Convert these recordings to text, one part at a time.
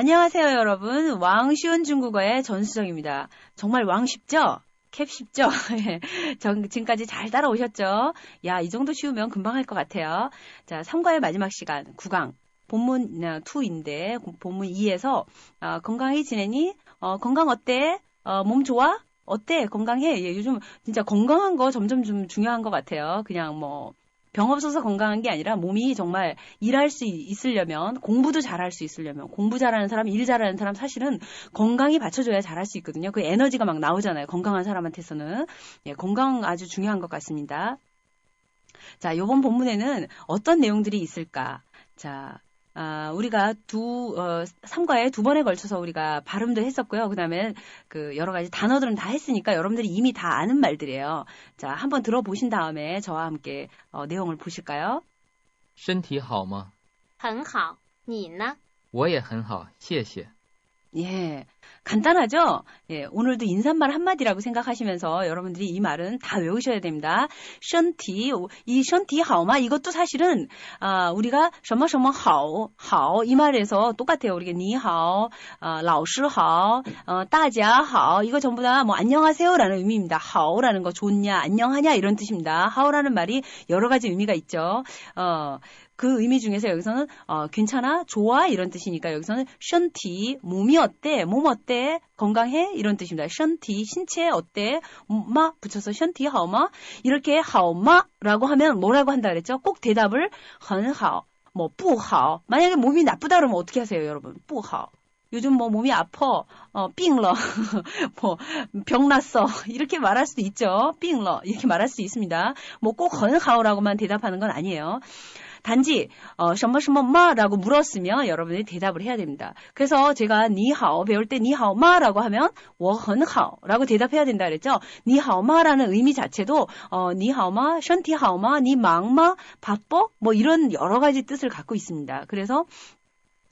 안녕하세요, 여러분. 왕쉬운 중국어의 전수정입니다. 정말 왕 쉽죠? 캡 쉽죠? 예. 전, 지금까지 잘 따라오셨죠? 야, 이 정도 쉬우면 금방 할 것 같아요. 자, 3과의 마지막 시간, 9강. 본문 2인데, 본문 2에서, 어, 건강히 지내니? 어, 건강 어때? 어, 몸 좋아? 어때? 건강해? 예, 요즘 진짜 건강한 거 점점 좀 중요한 것 같아요. 그냥 뭐, 병 없어서 건강한 게 아니라 몸이 정말 일할 수 있으려면 공부도 잘할 수 있으려면 공부 잘하는 사람, 일 잘하는 사람 사실은 건강이 받쳐줘야 잘할 수 있거든요. 그 에너지가 막 나오잖아요. 건강한 사람한테서는 예, 건강 아주 중요한 것 같습니다. 자, 요번 본문에는 어떤 내용들이 있을까? 자, 아, 우리가 두, 어, 3과에 두 번에 걸쳐서 우리가 발음도 했었고요. 그 다음에 그 여러 가지 단어들은 다 했으니까 여러분들이 이미 다 아는 말들이에요. 자, 한번 들어보신 다음에 저와 함께 어, 내용을 보실까요? 身体好吗?很好.你呢?我也很好,谢谢. 예. 간단하죠? 예, 오늘도 인사말 한마디라고 생각하시면서 여러분들이 이 말은 다 외우셔야 됩니다. 션티, 이 션티 하오마 이것도 사실은 아, 우리가 什么什么好,好이 말에서 똑같아요. 우리가 니하오, 아, 老师好, 어, 大家好 이거 전부 다 뭐 안녕하세요라는 의미입니다. 하오라는 거 좋냐, 안녕하냐 이런 뜻입니다. 하오라는 말이 여러 가지 의미가 있죠. 어, 그 의미 중에서 여기서는 어, 괜찮아, 좋아 이런 뜻이니까 여기서는 션티 몸이 어때, 몸 어때, 건강해 이런 뜻입니다. 션티 신체 어때, 마 붙여서 션티 하오마 이렇게 하오마라고 하면 뭐라고 한다 그랬죠? 꼭 대답을 很好,뭐 뿌하오. 만약에 몸이 나쁘다 그러면 어떻게 하세요, 여러분? 뿌하오. 요즘 뭐 몸이 아파, 어, 삥러, 뭐, 병 났어. 이렇게 말할 수도 있죠. 삥러. 이렇게 말할 수 있습니다. 뭐꼭 헌하오라고만 대답하는 건 아니에요. 단지 어, 셔머셔머마라고 물었으면 여러분이 대답을 해야 됩니다. 그래서 제가 니하오 배울 때 니하오마라고 하면 워헌하오라고 대답해야 된다 그랬죠. 니하오마라는 의미 자체도 어, 니하오마, 션티하오마, 니망마, 바뻐 뭐 이런 여러 가지 뜻을 갖고 있습니다. 그래서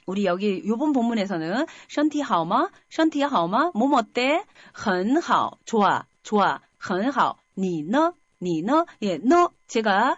우리 여기 요번 본문에서는 션티하오마, 션티하오마, 몸 어때? 很好, 좋아, 좋아, 很好.你呢?你呢? 예, 너 제가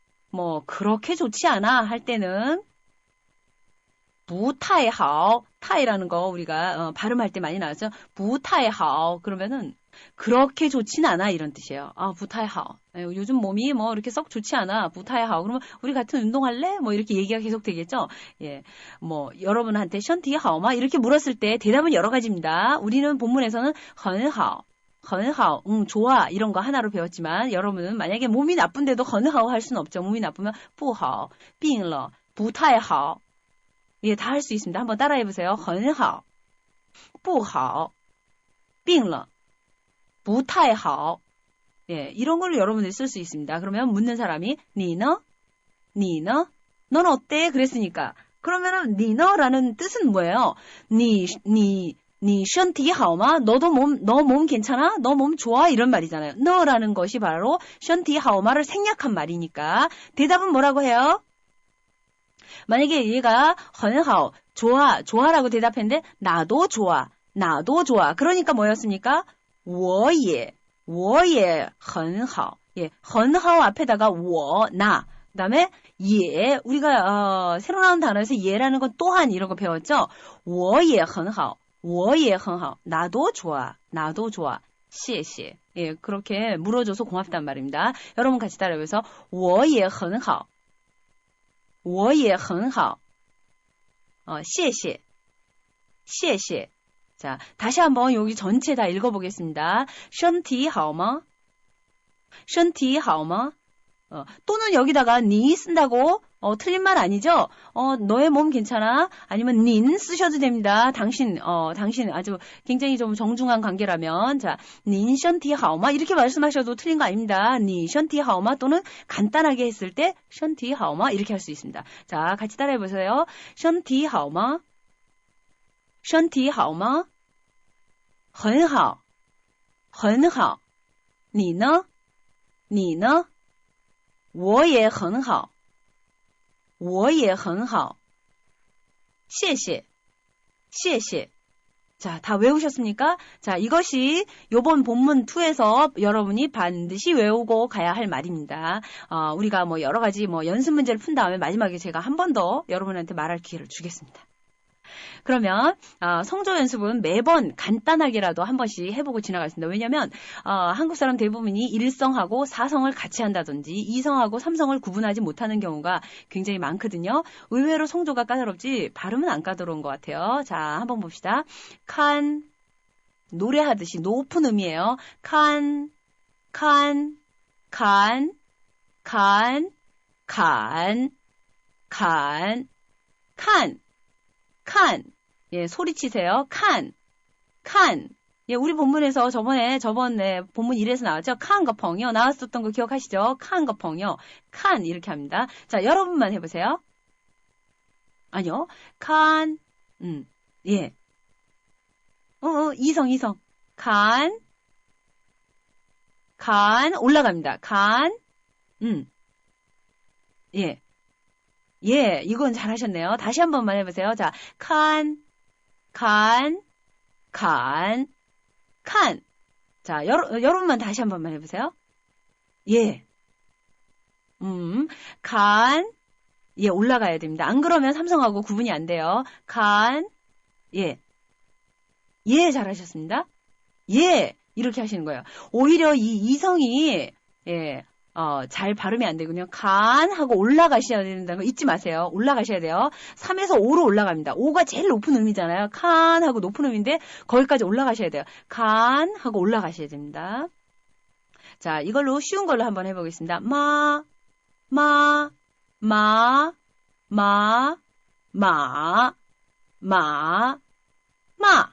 뭐 그렇게 좋지 않아 할 때는 부타이하오 타이라는 거 우리가 어, 발음할 때 많이 나왔죠. 부타이하오 그러면은 그렇게 좋진 않아 이런 뜻이에요. 아 부타이하오 예, 요즘 몸이 뭐 이렇게 썩 좋지 않아 부타이하오 그러면 우리 같은 운동할래? 뭐 이렇게 얘기가 계속 되겠죠. 예, 뭐 여러분한테 션티하오마 이렇게 물었을 때 대답은 여러 가지입니다. 우리는 본문에서는 很好 헌하오, 응, 좋아, 이런 거 하나로 배웠지만, 여러분은 만약에 몸이 나쁜데도 헌하오 할 수는 없죠. 몸이 나쁘면, 不好, 病了, 不太好. 예, 다 할 수 있습니다. 한번 따라해보세요. 很好, 不好, 病了, 不太好. 예, 이런 걸로 여러분들이 쓸 수 있습니다. 그러면 묻는 사람이, 니너? 니너? 넌 어때? 그랬으니까. 그러면은, 니너라는 뜻은 뭐예요? 니, 니, 니身体好吗? 너도 몸, 너 몸 괜찮아? 너 몸 좋아? 이런 말이잖아요. 너라는 것이 바로 身体好吗를 생략한 말이니까 대답은 뭐라고 해요? 만약에 얘가 很好, 좋아, 좋아라고 대답했는데 나도 좋아, 나도 좋아. 그러니까 뭐였습니까? 我也,我也很好. 예, 很好 앞에다가 我, 나. 그다음에 예, 우리가 어, 새로 나온 단어에서 예라는 건 또한 이런 거 배웠죠? 我也很好. 我也很好. 나도 좋아. 나도 좋아. 谢谢. 예, 그렇게 물어줘서 고맙단 말입니다. 여러분 같이 따라해서 我也很好. 我也很好. 어, 谢谢.谢谢. 자, 다시 한번 여기 전체 다 읽어보겠습니다. 身体好吗?身体好吗? 어, 또는 여기다가 니 쓴다고 어, 틀린 말 아니죠? 어, 너의 몸 괜찮아? 아니면 닌 쓰셔도 됩니다. 당신, 어, 당신 아주 굉장히 좀 정중한 관계라면, 자, 닌 션티 하오마 이렇게 말씀하셔도 틀린 거 아닙니다. 니 션티 하오마 또는 간단하게 했을 때 션티 하오마 이렇게 할 수 있습니다. 자, 같이 따라해 보세요. 션티 하오마, 션티 하오마, 很好,很好.你呢?你呢?我也很好。 我也很好。谢谢，谢谢。 자, 다 외우셨습니까? 자, 이것이 요번 본문 2에서 여러분이 반드시 외우고 가야 할 말입니다. 어, 우리가 뭐 여러 가지 뭐 연습 문제를 푼 다음에 마지막에 제가 한 번 더 여러분한테 말할 기회를 주겠습니다. 그러면 어, 성조 연습은 매번 간단하게라도 한 번씩 해보고 지나가겠습니다. 왜냐하면 어, 한국 사람 대부분이 일성하고 사성을 같이 한다든지 이성하고 삼성을 구분하지 못하는 경우가 굉장히 많거든요. 의외로 성조가 까다롭지 발음은 안 까다로운 것 같아요. 자, 한번 봅시다. 칸 노래하듯이 높은 음이에요. 칸, 칸, 칸, 칸, 칸, 칸, 칸. 칸. 예, 소리치세요. 칸. 칸. 예, 우리 본문에서 저번에, 저번에 본문 1에서 나왔죠? 칸 거펑이요. 나왔었던 거 기억하시죠? 칸 거펑이요. 칸. 이렇게 합니다. 자, 여러분만 해보세요. 아니요. 칸. 음, 예. 어, 어, 이성, 이성. 칸. 칸. 올라갑니다. 칸. 음. 예. 예, 이건 잘하셨네요. 다시 한 번만 해보세요. 자, 칸, 칸, 칸, 칸. 자, 여러, 여러분만 다시 한 번만 해보세요. 예. 음, 칸, 예, 올라가야 됩니다. 안 그러면 삼성하고 구분이 안 돼요. 칸, 예. 예, 잘하셨습니다. 예, 이렇게 하시는 거예요. 오히려 이 이성이, 예, 어, 잘 발음이 안 되군요. 간 하고 올라가셔야 된다는 거 잊지 마세요. 올라가셔야 돼요. 3에서 5로 올라갑니다. 5가 제일 높은 음이잖아요. 간 하고 높은 음인데 거기까지 올라가셔야 돼요. 간 하고 올라가셔야 됩니다. 자, 이걸로 쉬운 걸로 한번 해보겠습니다. 마, 마, 마, 마, 마, 마, 마,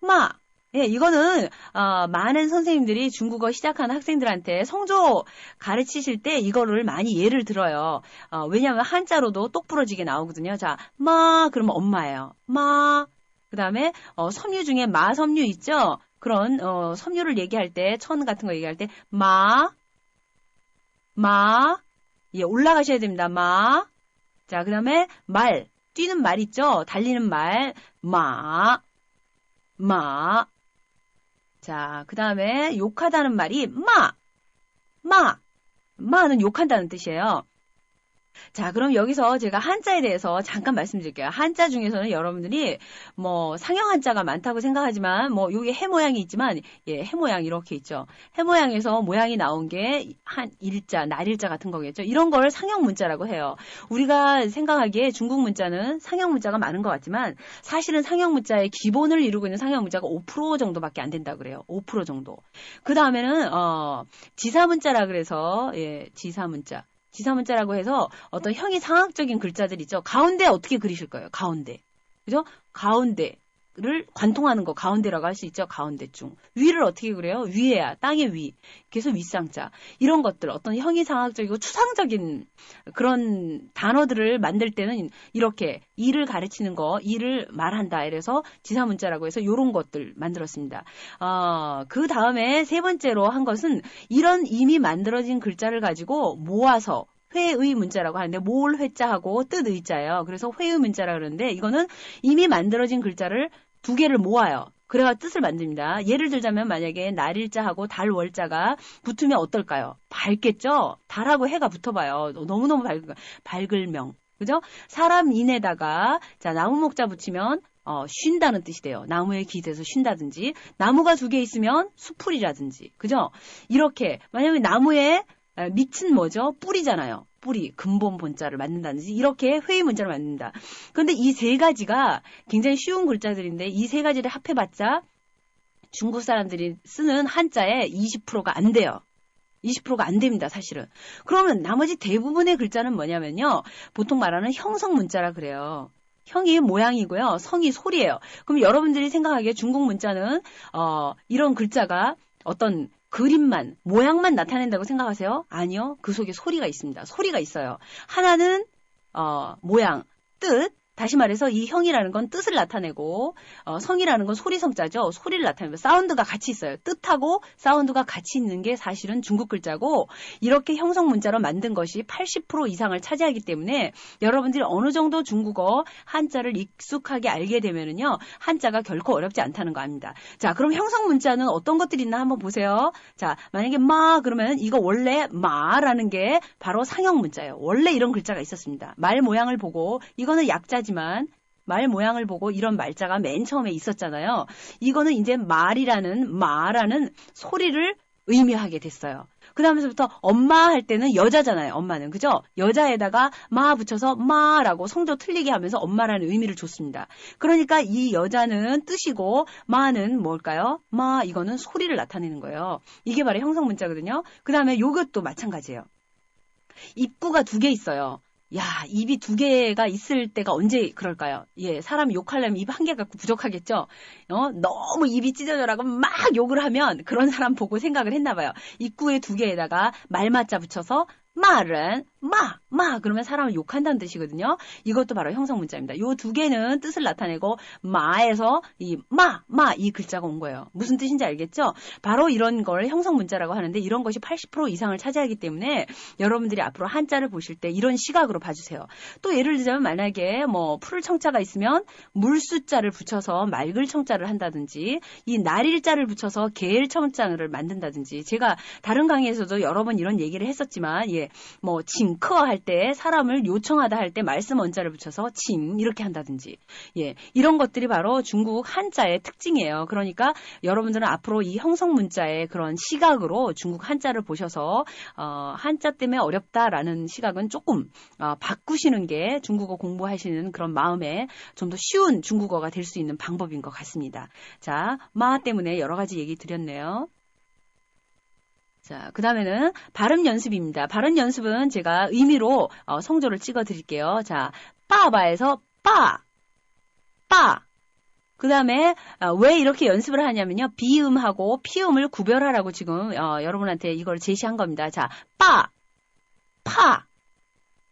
마. 예, 이거는 어, 많은 선생님들이 중국어 시작하는 학생들한테 성조 가르치실 때 이거를 많이 예를 들어요. 어, 왜냐하면 한자로도 똑부러지게 나오거든요. 자, 마 그러면 엄마예요. 마. 그다음에 어, 섬유 중에 마 섬유 있죠? 그런 어, 섬유를 얘기할 때 천 같은 거 얘기할 때 마, 마, 예, 올라가셔야 됩니다. 마. 자, 그 다음에 말, 뛰는 말 있죠? 달리는 말, 마, 마. 자, 그 다음에 욕하다는 말이 마, 마, 마는 욕한다는 뜻이에요. 자, 그럼 여기서 제가 한자에 대해서 잠깐 말씀드릴게요. 한자 중에서는 여러분들이 뭐 상형 한자가 많다고 생각하지만 뭐 여기 해 모양이 있지만 예, 해 모양 이렇게 있죠. 해 모양에서 모양이 나온 게 한 일자, 날일자 같은 거겠죠. 이런 걸 상형 문자라고 해요. 우리가 생각하기에 중국 문자는 상형 문자가 많은 것 같지만 사실은 상형 문자의 기본을 이루고 있는 상형 문자가 5% 정도밖에 안 된다 그래요. 5% 정도. 그 다음에는 어 지사 문자라 그래서 예, 지사 문자. 지사문자라고 해서 어떤 형이 상학적인 글자들 있죠. 가운데 어떻게 그리실 거예요? 가운데. 그죠? 가운데 를 관통하는 거 가운데라고 할 수 있죠. 가운데중. 위를 어떻게 그래요? 위에야. 땅의 위. 그래서 윗상자. 이런 것들 어떤 형이 상학적이고 추상적인 그런 단어들을 만들 때는 이렇게 이를 가르치는 거, 이를 말한다. 이래서 지사 문자라고 해서 이런 것들 만들었습니다. 어, 그 다음에 세 번째로 한 것은 이런 이미 만들어진 글자를 가지고 모아서 회의 문자라고 하는데 모을 회자하고 뜻 의자예요. 그래서 회의 문자라 그러는데 이거는 이미 만들어진 글자를 두 개를 모아요. 그래야 뜻을 만듭니다. 예를 들자면 만약에 날일자하고 달월자가 붙으면 어떨까요? 밝겠죠? 달하고 해가 붙어봐요. 너무너무 밝, 밝을명. 그죠? 사람 인에다가 자 나무 목자 붙이면 어, 쉰다는 뜻이 돼요. 나무에 기대서 쉰다든지 나무가 두 개 있으면 수풀이라든지 그죠? 이렇게 만약에 나무에 밑은 뭐죠? 뿌리잖아요. 뿌리, 근본 본자를 만든다든지 이렇게 회의 문자를 만든다. 그런데 이 세 가지가 굉장히 쉬운 글자들인데 이 세 가지를 합해봤자 중국 사람들이 쓰는 한자의 20%가 안 돼요. 20%가 안 됩니다, 사실은. 그러면 나머지 대부분의 글자는 뭐냐면요. 보통 말하는 형성 문자라 그래요. 형이 모양이고요. 성이 소리예요. 그럼 여러분들이 생각하기에 중국 문자는 어, 이런 글자가 어떤 그림만, 모양만 나타낸다고 생각하세요? 아니요. 그 속에 소리가 있습니다. 소리가 있어요. 하나는 어, 모양, 뜻, 다시 말해서 이 형이라는 건 뜻을 나타내고 어, 성이라는 건 소리 성자죠. 소리를 나타내고 사운드가 같이 있어요. 뜻하고 사운드가 같이 있는 게 사실은 중국 글자고 이렇게 형성 문자로 만든 것이 80% 이상을 차지하기 때문에 여러분들이 어느 정도 중국어 한자를 익숙하게 알게 되면은요 한자가 결코 어렵지 않다는 거 압니다. 자 그럼 형성 문자는 어떤 것들이 있나 한번 보세요. 자 만약에 마 그러면 이거 원래 마라는 게 바로 상형 문자예요. 원래 이런 글자가 있었습니다. 말 모양을 보고 이거는 약자 하지만 말 모양을 보고 이런 말자가 맨 처음에 있었잖아요. 이거는 이제 말이라는 마라는 소리를 의미하게 됐어요. 그 다음에서부터 엄마 할 때는 여자잖아요. 엄마는 그죠? 여자에다가 마 붙여서 마라고 성조 틀리게 하면서 엄마라는 의미를 줬습니다. 그러니까 이 여자는 뜻이고 마는 뭘까요? 마 이거는 소리를 나타내는 거예요. 이게 바로 형성 문자거든요. 그 다음에 이것도 마찬가지예요. 입구가 두 개 있어요. 야, 입이 두 개가 있을 때가 언제 그럴까요? 예, 사람 욕하려면 입 한 개 갖고 부족하겠죠? 어, 너무 입이 찢어져라고 막 욕을 하면 그런 사람 보고 생각을 했나 봐요. 입구에 두 개에다가 말맞자 붙여서 말은 마, 마 그러면 사람을 욕한다는 뜻이거든요. 이것도 바로 형성 문자입니다. 요두 개는 뜻을 나타내고 마에서 이 마, 마 이 글자가 온 거예요. 무슨 뜻인지 알겠죠? 바로 이런 걸 형성 문자라고 하는데 이런 것이 80% 이상을 차지하기 때문에 여러분들이 앞으로 한자를 보실 때 이런 시각으로 봐주세요. 또 예를 들자면 만약에 뭐 풀 청자가 있으면 물수자를 붙여서 맑을 청자를 한다든지 이 날일자를 붙여서 개일 청자를 만든다든지 제가 다른 강의에서도 여러 번 이런 얘기를 했었지만 예, 뭐 징커 할 때 사람을 요청하다 할 때 말씀 원자를 붙여서 징 이렇게 한다든지 예 이런 것들이 바로 중국 한자의 특징이에요. 그러니까 여러분들은 앞으로 이 형성 문자의 그런 시각으로 중국 한자를 보셔서 어, 한자 때문에 어렵다라는 시각은 조금 어, 바꾸시는 게 중국어 공부하시는 그런 마음에 좀 더 쉬운 중국어가 될 수 있는 방법인 것 같습니다. 자, 마 때문에 여러 가지 얘기 드렸네요. 자, 그 다음에는 발음 연습입니다. 발음 연습은 제가 의미로 어, 성조를 찍어 드릴게요. 자, 빠바에서 빠, 빠. 그 다음에 어, 왜 이렇게 연습을 하냐면요. 비음하고 피음을 구별하라고 지금 어, 여러분한테 이걸 제시한 겁니다. 자, 빠, 파,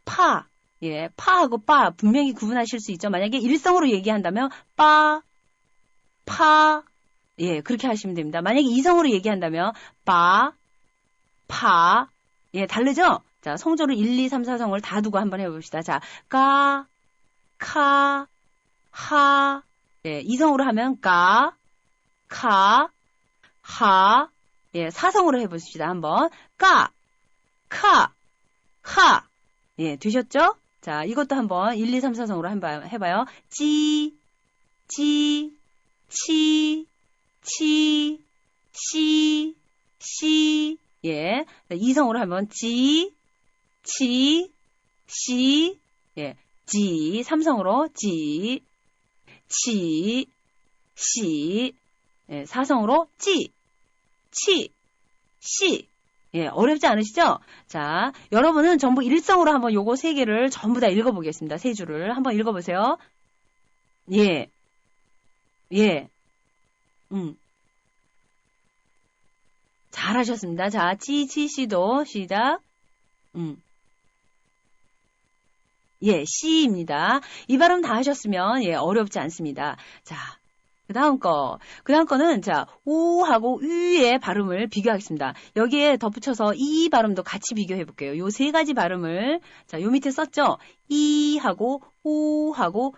파. 예, 파하고 빠 분명히 구분하실 수 있죠. 만약에 일성으로 얘기한다면 빠, 파. 예, 그렇게 하시면 됩니다. 만약에 이성으로 얘기한다면 빠, 파. 예, 다르죠? 자, 성조를 1, 2, 3, 4성을 다 두고 한번 해봅시다. 자, 까, 카, 하. 예, 이성으로 하면 까, 카, 하. 예, 사성으로 해봅시다. 한번. 까, 카, 하. 예, 되셨죠? 자, 이것도 한번 1, 2, 3, 4성으로 한번 해봐요. 찌, 찌, 치, 치, 시, 시. 예. 이성으로 하면 지, 치, 시, 예. 지, 삼성으로 지, 치, 시, 예. 사성으로 찌, 치, 시. 예, 어렵지 않으시죠? 자, 여러분은 전부 일성으로 한번 요거 세 개를 전부 다 읽어보겠습니다. 세 줄을. 한번 읽어보세요. 예. 예. 음. 잘하셨습니다. 자, 찌치 씨도 시작. 음. 예, 씨입니다. 이 발음 다 하셨으면 예, 어렵지 않습니다. 자, 그 다음 거. 그 다음 거는, 자, 우하고 으의 발음을 비교하겠습니다. 여기에 덧붙여서 이 발음도 같이 비교해 볼게요. 요 세 가지 발음을, 자, 요 밑에 썼죠? 이하고, 우하고,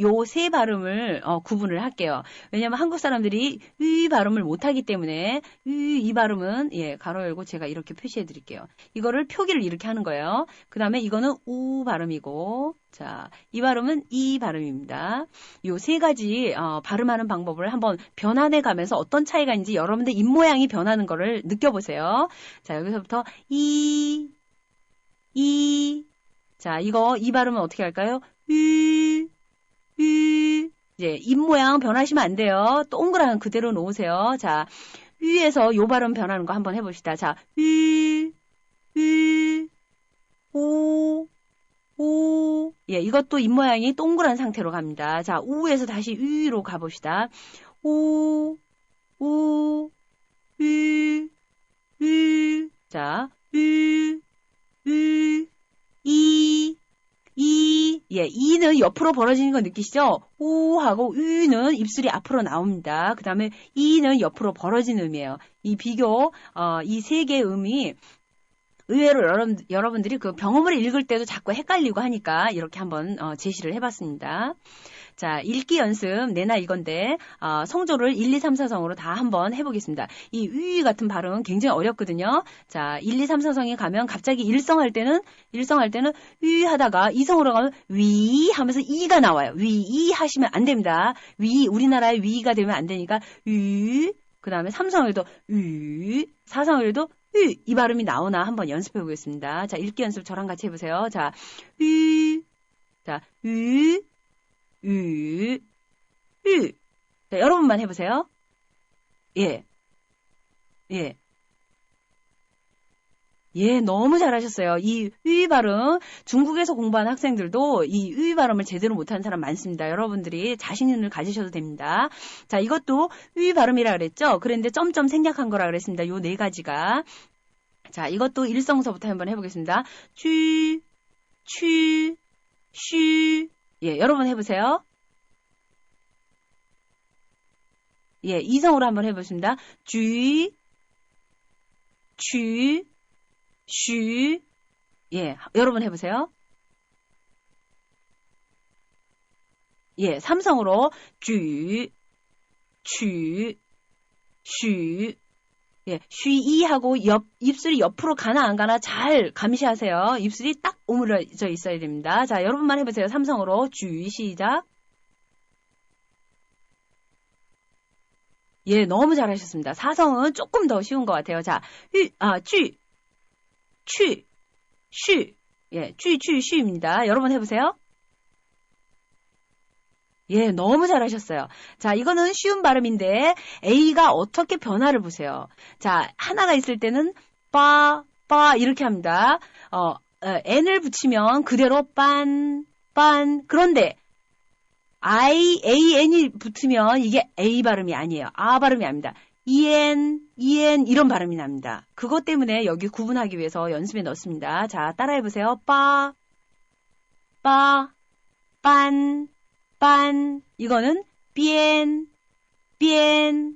요세 발음을 어, 구분을 할게요. 왜냐하면 한국 사람들이 이 발음을 못하기 때문에 이, 이 발음은 예 가로 열고 제가 이렇게 표시해 드릴게요. 이거를 표기를 이렇게 하는 거예요. 그 다음에 이거는 우 발음이고 자, 이 발음은 이 발음입니다. 요 세 가지 어, 발음하는 방법을 한번 변환해 가면서 어떤 차이가 있는지 여러분들 입 모양이 변하는 거를 느껴보세요. 자, 여기서부터 이, 이. 자, 이거 이 발음은 어떻게 할까요? 이제 입 모양 변하시면 안 돼요. 동그란 그대로 놓으세요. 자, 위에서 요 발음 변하는 거 한번 해봅시다. 자, 유, 유, 오, 오. 예, 이것도 입 모양이 동그란 상태로 갑니다. 자, 우에서 다시 위로 가봅시다. 오, 오, 유, 유. 자, 유, 유, 이, 이, 예, 이는 옆으로 벌어지는 거 느끼시죠? 오 하고 으는 입술이 앞으로 나옵니다. 그 다음에 이는 옆으로 벌어진 음이에요. 이 비교, 어, 이 세 개의 음이 의외로 여러분, 여러분들이 그 병음을 읽을 때도 자꾸 헷갈리고 하니까 이렇게 한번 어, 제시를 해봤습니다. 자, 읽기 연습, 내나 이건데, 어, 성조를 1, 2, 3, 4성으로 다 한번 해보겠습니다. 이위 같은 발음 굉장히 어렵거든요. 자, 1, 2, 3, 4성에 가면 갑자기 1성 할 때는, 1성 할 때는 위 하다가 2성으로 가면 위 하면서 이가 나와요. 위, 이 하시면 안 됩니다. 위, 우리나라의 위가 되면 안 되니까 위, 그 다음에 3성에도 위, 4성에도 위, 이 발음이 나오나 한번 연습해 보겠습니다. 자, 읽기 연습 저랑 같이 해 보세요. 자, 위, 자, 위, 유, 유. 자, 여러분만 해보세요. 예. 예. 예, 너무 잘하셨어요. 이위 발음, 중국에서 공부한 학생들도 이위 발음을 제대로 못하는 사람 많습니다. 여러분들이 자신을 가지셔도 됩니다. 자, 이것도 위 발음이라 그랬죠? 그런데 점점 생략한 거라 그랬습니다. 요 네 가지가. 자, 이것도 일성서부터 한번 해보겠습니다. 취, 취, 쉬, 예, 여러분 해보세요. 예, 이성으로 한번 해보겠습니다. 쥐, 취, 쉬. 예, 여러분 해보세요. 예, 삼성으로 쥐, 취, 쉬. 예, 쉬이하고 옆, 입술이 옆으로 가나 안 가나 잘 감시하세요. 입술이 딱 오므려져 있어야 됩니다. 자, 여러분만 해보세요. 삼성으로 쥐, 시작. 예, 너무 잘하셨습니다. 사성은 조금 더 쉬운 것 같아요. 자, 휘, 아, 쥐, 취, 쉬. 예, 쥐, 취, 쉬입니다. 여러분 해보세요. 예, 너무 잘하셨어요. 자, 이거는 쉬운 발음인데 A가 어떻게 변화를 보세요. 자, 하나가 있을 때는 빠, 빠 이렇게 합니다. 어, 어 N을 붙이면 그대로 빤, 빤. 그런데 I, A, N이 붙으면 이게 A 발음이 아니에요. 아 발음이 아닙니다. EN, EN 이런 발음이 납니다. 그것 때문에 여기 구분하기 위해서 연습에 넣습니다. 자, 따라해보세요. 빠, 빠, 빤, 빤 이거는 bien, bien,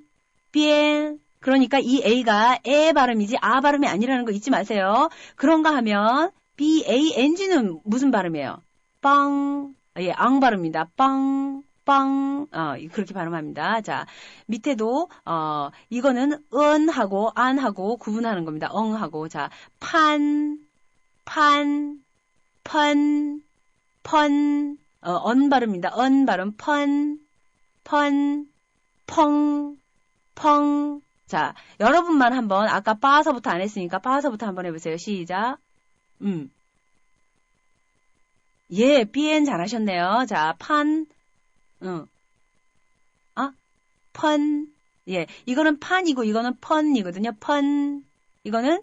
bien 그러니까 이 A가 에 발음이지 아 발음이 아니라는 거 잊지 마세요. 그런가 하면 B-A-N-G는 무슨 발음이에요? 빵, 예, 앙 발음입니다. 빵, 빵, 어, 그렇게 발음합니다. 자, 밑에도, 어, 이거는 은하고 안하고 구분하는 겁니다. 엉하고. 자, 판, 판, 펀, 펀, 어, 언 발음입니다. 언 발음 펀, 펀, 펑, 펑. 자, 여러분만 한번 아까 빠서부터 안 했으니까 빠서부터 한번 해보세요. 시작. 음. 예, 비엔 잘하셨네요. 자, 판, 응. 아, 펀. 예, 이거는 판이고 이거는 펀이거든요. 펀. 이거는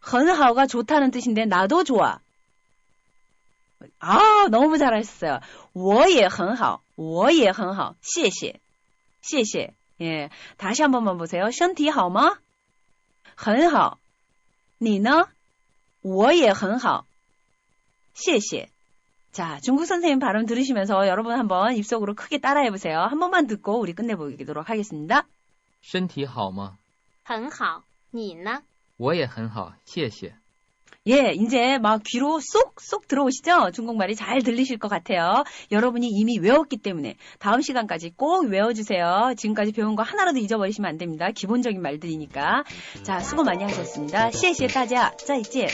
很好가 좋다는 뜻인데 나도 좋아. 아, 너무 잘하셨어요. 我也很好.我也很好.谢谢.谢谢. 예. 다시 한 번만 보세요. 身体好吗?很好. 你呢?我也很好.谢谢. 자, 중국 선생님 발음 들으시면서 여러분 한번 입속으로 크게 따라해 보세요. 한 번만 듣고 우리 끝내보도록 하겠습니다. 身体好吗?很好.你呢? 我也很好,谢谢. 예, 이제 막 귀로 쏙쏙 들어오시죠? 중국말이 잘 들리실 것 같아요. 여러분이 이미 외웠기 때문에 다음 시간까지 꼭 외워주세요. 지금까지 배운 거 하나라도 잊어버리시면 안 됩니다. 기본적인 말들이니까. 자, 수고 많이 하셨습니다. 谢谢大家.再见.